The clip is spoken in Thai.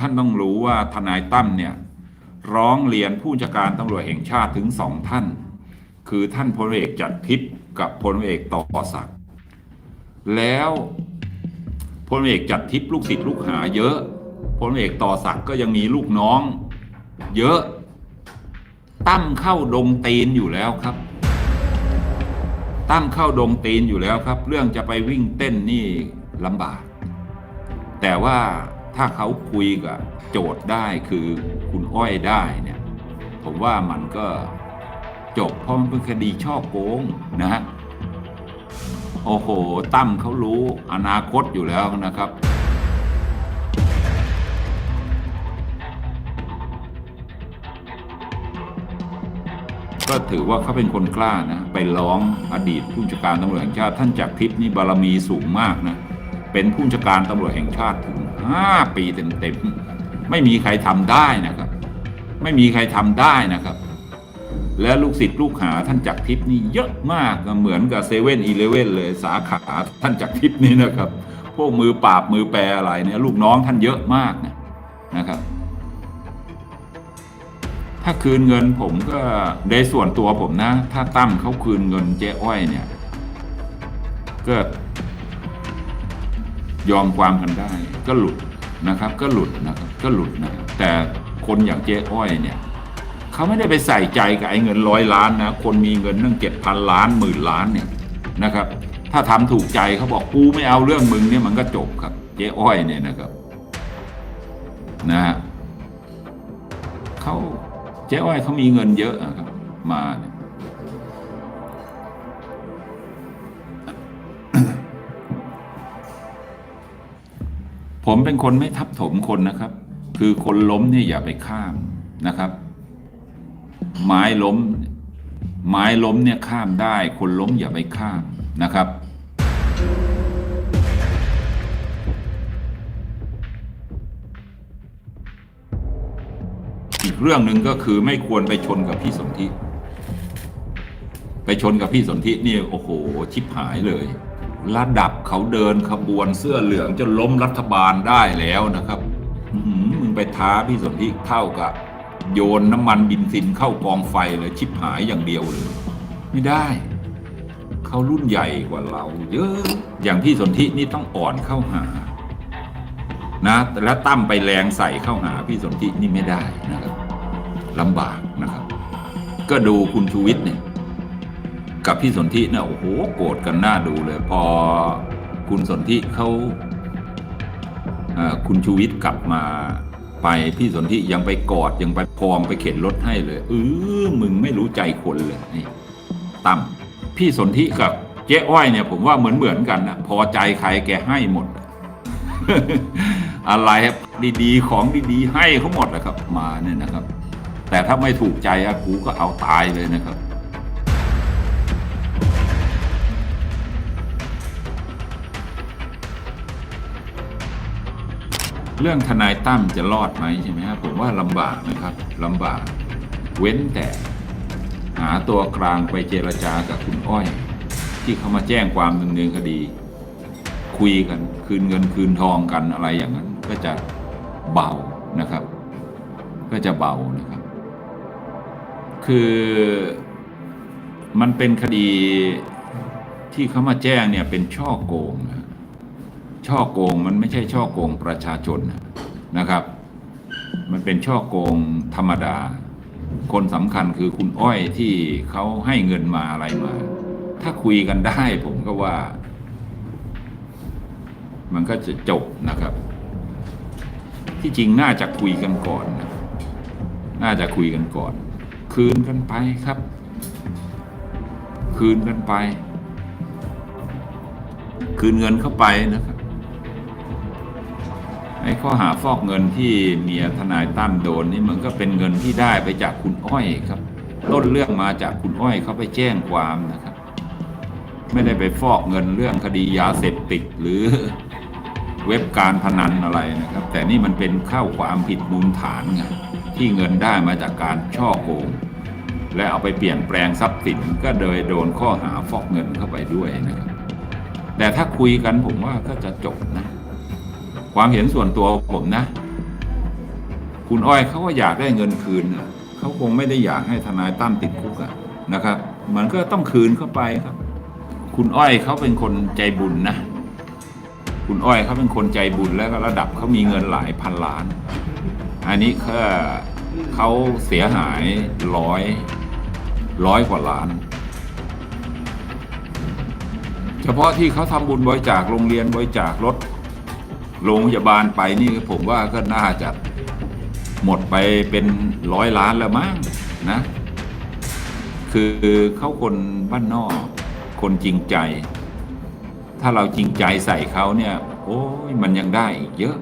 ท่านต้องรู้ว่าทนายตั้มเนี่ยร้องเรียนผู้จัดการตำรวจแห่งชาติถึงสองท่าน คือท่านพลเอกจัดทิพย์กับพลเอกต่อศักดิ์แล้วพลเอกจัดทิพย์ลูกศิษย์ลูกหาเยอะพลเอกต่อศักดิ์ก็ยังมีลูกน้อง เยอะตั้มเข้าดงตีนอยู่แล้วครับ ตั้มเข้าดงตีนอยู่แล้วครับ เรื่องจะไปวิ่งเต้นนี่ลำบาก แต่ว่า ถ้าเขาคุยกับโจทย์ได้คือคุณอ้อยได้เนี่ยผมว่ามันก็จบเพราะมันเป็นคดีช่อโกงนะฮะโอ้โห ตั้มเขารู้อนาคตอยู่แล้วนะครับก็ถือว่าเขาเป็นคนกล้านะ ไปร้องอดีตผู้จัดการตำรวจแห่งชาติ ท่านจากทิพย์นี่บารมีสูงมากนะ เป็นผู้จัดการตำรวจแห่งชาติถึง 5 ปีเต็มๆไม่มีใครทำได้นะครับ ไม่มีใครทำได้นะครับ และลูกศิษย์ลูกหาท่านจักรทิพย์นี่เยอะมากเหมือนกับเซเว่นอีเลเว่นเลยสาขาท่านจักรทิพย์นี่นะครับ พวกมือปราบมือแปรอะไรเนี่ยลูกน้องท่านเยอะมากนะนะครับ ถ้าคืนเงินผมก็ในส่วนตัวผมนะ ถ้าตั้มเขาคืนเงินเจ๊อ้อยเนี่ยก็ ยอมความกันได้ ก็หลุดนะครับ ก็หลุดนะครับก็หลุดนะแต่คนอย่างเจ๊อ้อยเนี่ยเขาไม่ได้ไปใส่ใจกับไอ้เงินร้อยล้านนะคนมีเงินตั้งเจ็ดพันล้านหมื่นล้านเนี่ยนะครับ ถ้าทำถูกใจเขาบอกกูไม่เอาเรื่องมึงเนี่ยมันก็จบครับ เจ๊อ้อยเนี่ยนะครับนะฮะเขาเจ๊อ้อยเขามีเงินเยอะอะครับมาเนี่ย ผมเป็นคนไม่ทับถมคนนะครับ คือคนล้มเนี่ยอย่าไปข้ามนะครับ ไม้ล้ม ไม้ล้มเนี่ยข้ามได้ คนล้มอย่าไปข้ามนะครับอีกเรื่องหนึ่งก็คือไม่ควรไปชนกับพี่สนธิ ไปชนกับพี่สนธินี่โอ้โห ชิบหายเลย ระดับเขาเดินขบวนเสื้อเหลืองจนล้มรัฐบาลได้แล้วนะครับมึงไปท้าพี่สนธิเท่ากับ โยนน้ำมันบินซินเข้ากองไฟเลยชิบหายอย่างเดียวเลย ไม่ได้ เขารุ่นใหญ่กว่าเรา เยอะ อย่างพี่สนธินี่ต้องอ่อนเข้าหา นะแต่ล้วตั้มไปแรงใส่เข้าหาพี่สนธินี่ไม่ได้นะครับลำบากนะครับ ก็ดูคุณชูวิทย์เนี่ย กับพี่สนธิเนี่ยโอ้โหโกรธกันหน้าดูเลย พอคุณสนธิเขาคุณชูวิทย์กลับมาไปพี่สนธิยังไปกอดยังไปพรมไปเข็นรถให้เลยเออมึงไม่รู้ใจคนเลยนี่ตั้มพี่สนธิกับเจ๊อ้อยเนี่ย ผมว่าเหมือนเหมือนกันนะพอใจใครแกให้หมด อะไรดีๆ ของดีๆ ให้เขาหมดนะครับ มาเนี่ยนะครับ แต่ถ้าไม่ถูกใจอะกูก็เอาตายเลยนะครับ เรื่องทนายตั้มจะรอดไหมใช่ไหมครับผมว่าลำบากนะครับลำบาก เว้นแต่หาตัวกลางไปเจรจากับคุณอ้อย ที่เขามาแจ้งความดำเนินคดี คุยกันคืนเงินคืนทองกันอะไรอย่างนั้น ก็จะเบานะครับ ก็จะเบานะครับ คือมันเป็นคดีที่เขามาแจ้งเนี่ยเป็นช่อโกงนะ ช่อโกงมันไม่ใช่ช่อโกงประชาชนนะครับ มันเป็นช่อโกงธรรมดา คนสำคัญคือคุณอ้อยที่เขาให้เงินมาอะไรมา ถ้าคุยกันได้ผมก็ว่า มันก็จะจบนะครับ ที่จริงน่าจะคุยกันก่อนนะน่าจะคุยกันก่อน คืนกันไปครับ คืนกันไป คืนเงินเข้าไปนะครับ ไอ้ข้อหาฟอกเงินที่เมียทนายตั้มโดนนี่มันก็เป็นเงินที่ได้ไปจากคุณอ้อยครับ ต้นเรื่องมาจากคุณอ้อยเขาไปแจ้งความนะครับ ไม่ได้ไปฟอกเงินเรื่องคดียาเสพติดหรือเว็บการพนันอะไรนะครับ แต่นี่มันเป็นข้าความผิดมูลฐานไงที่เงินได้มาจากการช่อโกง และเอาไปเปลี่ยนแปลงทรัพย์สินก็โดยโดนข้อหาฟอกเงินเข้าไปด้วยนะครับแต่ถ้าคุยกันผมว่าก็จะจบนะ ความเห็นส่วนตัวผมนะ คุณอ้อยเขาก็อยากได้เงินคืนเขาคงไม่ได้อยากให้ทนายตั้มติดคุกะนะครับ มันก็ต้องคืนเข้าไปครับ คุณอ้อยเขาเป็นคนใจบุญนะ คุณอ้อยเขาเป็นคนใจบุญแล้วก็ระดับเขามีเงินหลายพันล้าน อันนี้แค่เขาเสียหายร้อยร้อยกว่าล้าน เฉพาะที่เขาทำบุญบริจาคโรงเรียนบริจาครถ โรงพยาบาลไปนี่ผมว่าก็น่าจะหมดไปเป็นร้อยล้านแล้วมั้งนะ คือเขาคนบ้านนอก คนจริงใจ ถ้าเราจริงใจใส่เขาเนี่ย โอ้ยมันยังได้อีกเยอะ